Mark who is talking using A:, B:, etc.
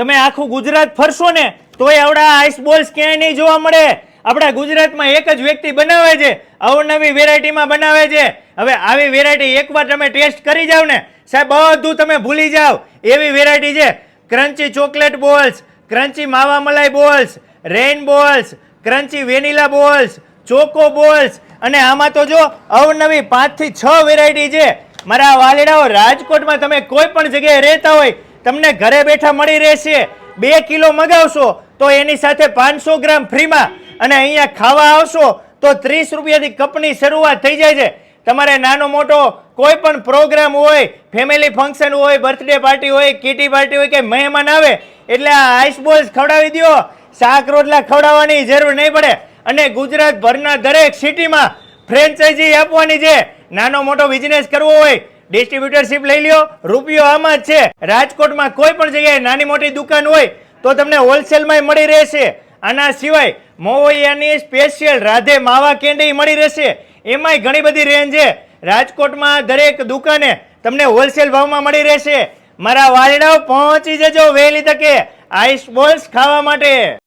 A: તમે આખું ગુજરાત ફરશો ને તોય આવડા આઈસ બોલ્સ ક્યાંય નહીં જોવા મળે. આપણા ગુજરાતમાં એક જ વ્યક્તિ બનાવે છે, અવનવી વેરાયટીમાં બનાવે છે. હવે આવી વેરાયટી એકવાર તમે ટેસ્ટ કરી જાવ ને, સાહેબ, બધું તમે ભૂલી જાઓ એવી વેરાયટી છે, crunchy chocolate balls, crunchy mawa malai balls, rain balls, crunchy vanilla balls, choco balls. અને આમાં તો જો અવનવી પાંચથી છ વેરાયટી છે. મારા વાલીડાઓ, રાજકોટમાં તમે કોઈ પણ જગ્યાએ રહેતા હોય તમને ઘરે બેઠા મળી રહેશે. બે કિલો મગાવશો તો એની સાથે પાંચસો ગ્રામ ફ્રીમાં અને અહીંયા ખાવા આવશો તો ત્રીસ રૂપિયાથી કપની શરૂઆત થઈ જાય છે. તમારે નાનો મોટો કોઈ પણ પ્રોગ્રામ હોય ફેમિલી ફંક્શન હોય બર્થડે પાર્ટી હોય કીટી પાર્ટી હોય કે મહેમાન આવે, એટલે આ આઈસ બોલ્સ ખવડાવી દ્યો શાક રોટલા ખવડાવવાની જરૂર નહીં પડે. અને ગુજરાતભરના દરેક સિટીમાં ફ્રેન્ચાઇઝી આપવાની છે. નાનો મોટો બિઝનેસ કરવો હોય ડિસ્ટ્રીબ્યુટરશીપ લઈ લ્યો. રૂપિયો આમાં જ છે. રાજકોટમાં કોઈ પણ જગ્યાએ નાની મોટી દુકાન હોય તો તમને હોલસેલમાં મળી રહેશે. આના સિવાય મોવૈયાની સ્પેશિયલ રાધે માવા કેન્ડી મળી રહેશે. એમાંય ઘણી બધી રેન્જ છે. રાજકોટમાં દરેક દુકાને તમને હોલસેલ ભાવમાં મળી રહેશે. મારા વાલડાઓ, પહોંચી જજો વહેલી તકે. આઈસ બોલ્સ ખાવા માટે.